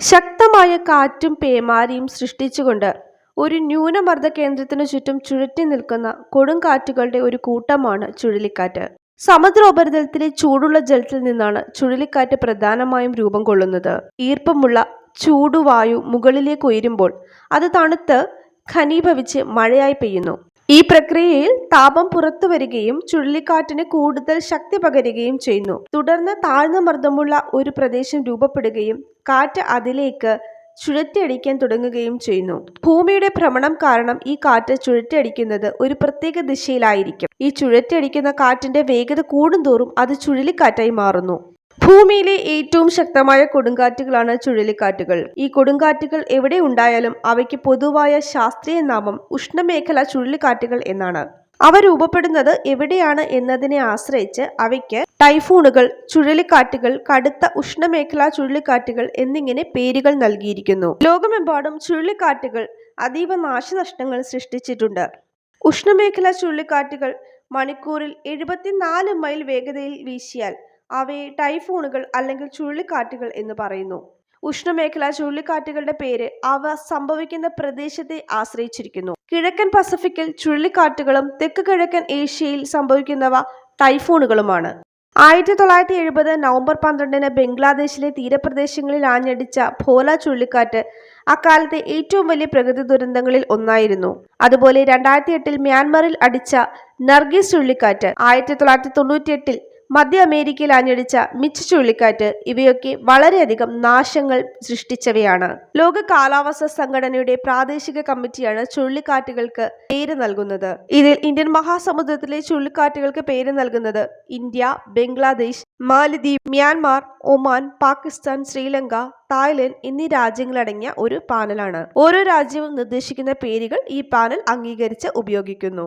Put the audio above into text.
ശക്തമായ കാറ്റും പേമാരിയും സൃഷ്ടിച്ചുകൊണ്ട് ഒരു ന്യൂനമർദ്ദ കേന്ദ്രത്തിനു ചുറ്റും ചുഴറ്റി നിൽക്കുന്ന കൊടുങ്കാറ്റുകളുടെ ഒരു കൂട്ടമാണ് ചുഴലിക്കാറ്റ്. സമുദ്രോപരിതലത്തിലെ ചൂടുള്ള ജലത്തിൽ നിന്നാണ് ചുഴലിക്കാറ്റ് പ്രധാനമായും രൂപം കൊള്ളുന്നത്. ഈർപ്പമുള്ള ചൂടുവായു മുകളിലേക്ക് ഉയരുമ്പോൾ അത് തണുത്ത് ഖനീഭവിച്ച് മഴയായി പെയ്യുന്നു. ഈ പ്രക്രിയയിൽ താപം പുറത്തു വരികയും ചുഴലിക്കാറ്റിന് കൂടുതൽ ശക്തി പകരുകയും ചെയ്യുന്നു. തുടർന്ന് താഴ്ന്ന മർദ്ദമുള്ള ഒരു പ്രദേശം രൂപപ്പെടുകയും കാറ്റ് അതിലേക്ക് ചുഴറ്റിയടിക്കാൻ തുടങ്ങുകയും ചെയ്യുന്നു. ഭൂമിയുടെ ഭ്രമണം കാരണം ഈ കാറ്റ് ചുഴറ്റിയടിക്കുന്നത് ഒരു പ്രത്യേക ദിശയിലായിരിക്കും. ഈ ചുഴറ്റിയടിക്കുന്ന കാറ്റിന്റെ വേഗത കൂടുന്തോറും അത് ചുഴലിക്കാറ്റായി മാറുന്നു. ഭൂമിയിലെ ഏറ്റവും ശക്തമായ കൊടുങ്കാറ്റുകളാണ് ചുഴലിക്കാറ്റുകൾ. ഈ കൊടുങ്കാറ്റുകൾ എവിടെ ഉണ്ടായാലും അവയ്ക്ക് പൊതുവായ ശാസ്ത്രീയ നാമം ഉഷ്ണമേഖല ചുഴലിക്കാറ്റുകൾ എന്നാണ്. അവ രൂപപ്പെടുന്നത് എവിടെയാണ് എന്നതിനെ ആശ്രയിച്ച് അവയ്ക്ക് ടൈഫൂണുകൾ ചുഴലിക്കാറ്റുകൾ കടുത്ത ഉഷ്ണമേഖലാ ചുഴലിക്കാറ്റുകൾ എന്നിങ്ങനെ പേരുകൾ നൽകിയിരിക്കുന്നു. ലോകമെമ്പാടും ചുഴലിക്കാറ്റുകൾ അതീവ നാശനഷ്ടങ്ങൾ സൃഷ്ടിച്ചിട്ടുണ്ട്. ഉഷ്ണമേഖലാ ചുഴലിക്കാറ്റുകൾ മണിക്കൂറിൽ എഴുപത്തിനാല് മൈൽ വേഗതയിൽ വീശിയാൽ അവയെ ടൈഫൂണുകൾ അല്ലെങ്കിൽ ചുഴലിക്കാറ്റുകൾ എന്ന് പറയുന്നു. ഉഷ്ണമേഖലാ ചുഴലിക്കാറ്റുകളുടെ പേര് അവ സംഭവിക്കുന്ന പ്രദേശത്തെ ആശ്രയിച്ചിരിക്കുന്നു. കിഴക്കൻ പസഫിക്കിൽ ചുഴലിക്കാറ്റുകളും തെക്ക് കിഴക്കൻ ഏഷ്യയിൽ സംഭവിക്കുന്നവ ടൈഫൂണുകളുമാണ്. ആയിരത്തി തൊള്ളായിരത്തി എഴുപത് നവംബർ പന്ത്രണ്ടിന് ബംഗ്ലാദേശിലെ തീരപ്രദേശങ്ങളിൽ ആഞ്ഞടിച്ച ഭോല ചുഴലിക്കാറ്റ് അക്കാലത്തെ ഏറ്റവും വലിയ പ്രകൃതി ദുരന്തങ്ങളിൽ ഒന്നായിരുന്നു. അതുപോലെ രണ്ടായിരത്തി എട്ടിൽ മ്യാൻമറിൽ അടിച്ച നർഗീസ് ചുഴലിക്കാറ്റ് ആയിരത്തി തൊള്ളായിരത്തി തൊണ്ണൂറ്റി എട്ടിൽ മധ്യ അമേരിക്കയിൽ ആഞ്ഞടിച്ച മിച്ച് ചുഴലിക്കാറ്റ് ഇവയൊക്കെ വളരെയധികം നാശങ്ങൾ സൃഷ്ടിച്ചവയാണ്. ലോക കാലാവസ്ഥ സംഘടനയുടെ പ്രാദേശിക കമ്മിറ്റിയാണ് ചുഴലിക്കാറ്റുകൾക്ക് പേര് നൽകുന്നത്. ഇതിൽ ഇന്ത്യൻ മഹാസമുദ്രത്തിലെ ചുഴലിക്കാറ്റുകൾക്ക് പേര് നൽകുന്നത് ഇന്ത്യ ബംഗ്ലാദേശ് മാലിദ്വീപ് Myanmar Oman Pakistan Sri Lanka Thailand എന്നീ രാജ്യങ്ങളടങ്ങിയ ഒരു പാനലാണ്. ഓരോ രാജ്യവും നിർദ്ദേശിക്കുന്ന പേരുകൾ ഈ പാനൽ അംഗീകരിച്ച് ഉപയോഗിക്കുന്നു.